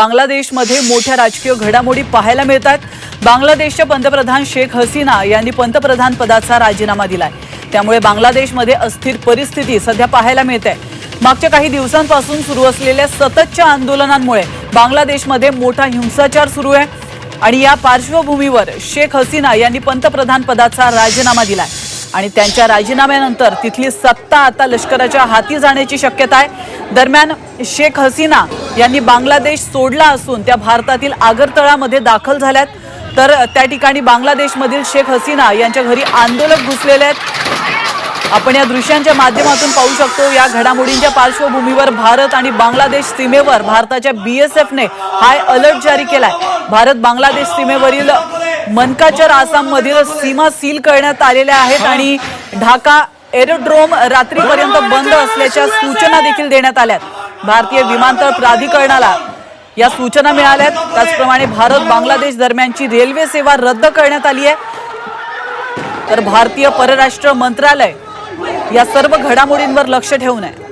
बांगलादेशमध्ये मोठ्या राजकीय घडामोडी पाहायला मिळतात. बांगलादेशच्या पंतप्रधान शेख हसीना यांनी पंतप्रधान पदाचा राजीनामा दिलाय. त्यामुळे बांगलादेशमध्ये अस्थिर परिस्थिती सध्या पाहायला मिळते. मागच्या काही दिवसांपासून सुरू असलेल्या सततच्या आंदोलनांमुळे बांगलादेशमध्ये मोठा हिंसाचार सुरू आहे. आणि या पार्श्वभूमीवर शेख हसीना यांनी पंतप्रधान पदाचा राजीनामा दिलाय. आणि त्यांच्या राजीनाम्यानंतर तिथली सत्ता आता लष्कराच्या हाती जाण्याची शक्यता आहे. दरम्यान शेख हसीना यांनी बांगलादेश सोडला असून त्या भारतातील आगरतळामध्ये दाखल झाल्यात. तर त्या ठिकाणी बांगलादेशमधील शेख हसीना यांच्या घरी आंदोलक घुसलेले आहेत. आपण या दृश्यांच्या माध्यमातून पाहू शकतो या घडामोडींच्या पार्श्वभूमीवर भारत आणि बांगलादेश सीमेवर भारताच्या बी एस एफने हाय अलर्ट जारी केलाय. भारत बांगलादेश सीमेवरील मनकाचर आसाममधील सीमा सील करण्यात आलेल्या आहेत आणि ढाका एरोड्रोम रात्रीपर्यंत बंद असल्याच्या सूचना देखील देण्यात आल्यात. भारतीय विमानतळ प्राधिकरणाला या सूचना मिळाल्यात. त्याचप्रमाणे भारत बांगलादेश दरम्यानची रेल्वे सेवा रद्द करण्यात आली आहे. तर भारतीय परराष्ट्र मंत्रालय या सर्व घडामोडींवर लक्ष ठेवून आहे.